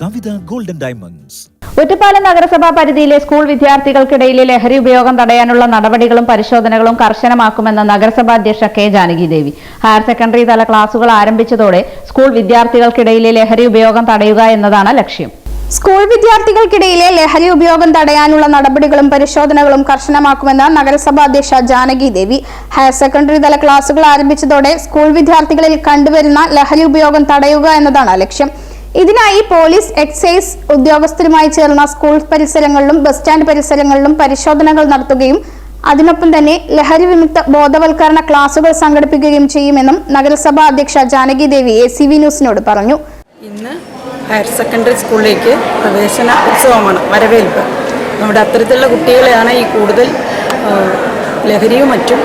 കവിത golden diamonds Ottapalam നഗരസഭാ പരിധിയിലെ school വിദ്യാർത്ഥികൾക്കിടയിലെ ലഹരി ഉപയോഗം തടയാനുള്ള നടപടികളും പരിശോധനകളും കർശനമാക്കുമെന്ന് നഗരസഭാ അധ്യക്ഷ K Janaki Devi higher secondary തല ക്ലാസുകൾ ആരംഭിച്ചതോടെ സ്കൂൾ വിദ്യാർത്ഥികൾക്കിടയിലെ ലഹരി ഉപയോഗം തടയുക എന്നതാണ് ലക്ഷ്യം. സ്കൂൾ വിദ്യാർത്ഥികൾക്കിടയിലെ ലഹരി ഉപയോഗം തടയാനുള്ള നടപടികളും പരിശോധനകളും കർശനമാക്കുമെന്ന് നഗരസഭാ അധ്യക്ഷ ജാനകി ദേവി ഹയർ സെക്കൻഡറി തല ക്ലാസുകൾ ആരംഭിച്ചതോടെ സ്കൂൾ വിദ്യാർത്ഥികളിൽ കണ്ടുവരുന്ന ലഹരി ഉപയോഗം തടയുക എന്നതാണ് ലക്ഷ്യം. ഇതിനായി പോലീസ് എക്സൈസ് ഉദ്യോഗസ്ഥരുമായി ചേർന്ന സ്കൂൾ പരിസരങ്ങളിലും ബസ് സ്റ്റാൻഡ് പരിസരങ്ങളിലും പരിശോധനകൾ നടത്തുകയും അതിനൊപ്പം തന്നെ ലഹരി വിമുക്ത ബോധവൽക്കരണ ക്ലാസുകൾ സംഘടിപ്പിക്കുകയും ചെയ്യുമെന്നും നഗരസഭാ അധ്യക്ഷ Janaki Devi A C V ന്യൂസിനോട് പറഞ്ഞു. ഇന്ന് ഹയർ സെക്കൻഡറി സ്കൂളിലേക്ക് പ്രവേശന ഉത്സവമാണ് വരവേൽപ്പ്. നമ്മുടെ അത്തരത്തിലുള്ള കുട്ടികളെയാണ് ഈ കൂടുതൽ ലഹരിയും മറ്റും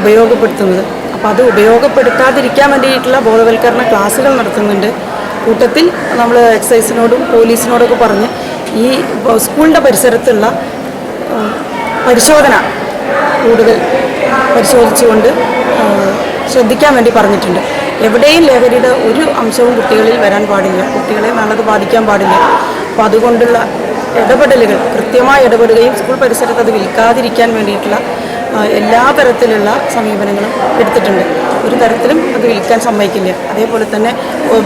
ഉപയോഗപ്പെടുത്തുന്നത്. അപ്പോൾ അത് ഉപയോഗപ്പെടുത്താതിരിക്കാൻ വേണ്ടിയിട്ടുള്ള ബോധവൽക്കരണ ക്ലാസ്സുകൾ നടത്തുന്നുണ്ട്. കൂട്ടത്തിൽ നമ്മൾ എക്സൈസിനോടും പോലീസിനോടൊക്കെ പറഞ്ഞ് ഈ സ്കൂളിന്റെ പരിസരത്തുള്ള പരിശോധന കൂടുതൽ പരിശോധിച്ചുകൊണ്ട് ശ്രദ്ധിക്കാൻ വേണ്ടി പറഞ്ഞിട്ടുണ്ട്. എവിടെയും ലഹരിയുടെ ഒരു അംശവും കുട്ടികളിൽ വരാൻ പാടില്ല. കുട്ടികളെ നല്ലത് ബാധിക്കാൻ പാടില്ല. അപ്പോൾ അതുകൊണ്ടുള്ള ഇടപെടലുകൾ കൃത്യമായി ഇടപെടുകയും സ്കൂൾ പരിസരത്ത് അത് വിൽക്കാതിരിക്കാൻ വേണ്ടിയിട്ടുള്ള എല്ലാ തരത്തിലുള്ള സമീപനങ്ങളും എടുത്തിട്ടുണ്ട്. ഒരു തരത്തിലും അത് വിൽക്കാൻ സമ്മതിക്കില്ല. അതേപോലെ തന്നെ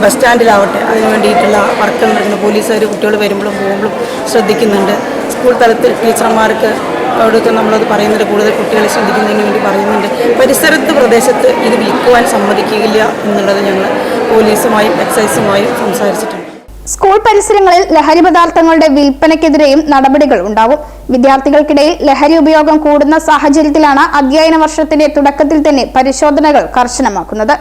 ബസ് സ്റ്റാൻഡിലാവട്ടെ. അതിന് വേണ്ടിയിട്ടുള്ള വർക്കുകൾ നടക്കുന്ന. പോലീസുകാർ കുട്ടികൾ വരുമ്പോഴും പോകുമ്പോഴും ശ്രദ്ധിക്കുന്നുണ്ട്. സ്കൂൾ തലത്തിൽ ടീച്ചർമാർക്ക് അവിടെയൊക്കെ നമ്മളത് പറയുന്നുണ്ട്. കൂടുതൽ കുട്ടികളെ ശ്രദ്ധിക്കുന്നതിന് വേണ്ടി പറയുന്നുണ്ട്. പരിസരത്ത് പ്രദേശത്ത് ഇത് വിൽക്കുവാൻ സമ്മതിക്കില്ല എന്നുള്ളത് ഞങ്ങൾ പോലീസുമായും എക്സൈസുമായും സംസാരിച്ചിട്ടുണ്ട്. സ്കൂൾ പരിസരങ്ങളിൽ ലഹരി പദാർത്ഥങ്ങളുടെ വിൽപ്പനയ്ക്കെതിരെയും നടപടികൾ ഉണ്ടാവും. വിദ്യാർത്ഥികൾക്കിടയിൽ ലഹരി ഉപയോഗം കൂടുന്ന സാഹചര്യത്തിലാണ് അധ്യയന വർഷത്തിന്റെ തുടക്കത്തിൽ തന്നെ പരിശോധനകൾ കർശനമാക്കുന്നത്.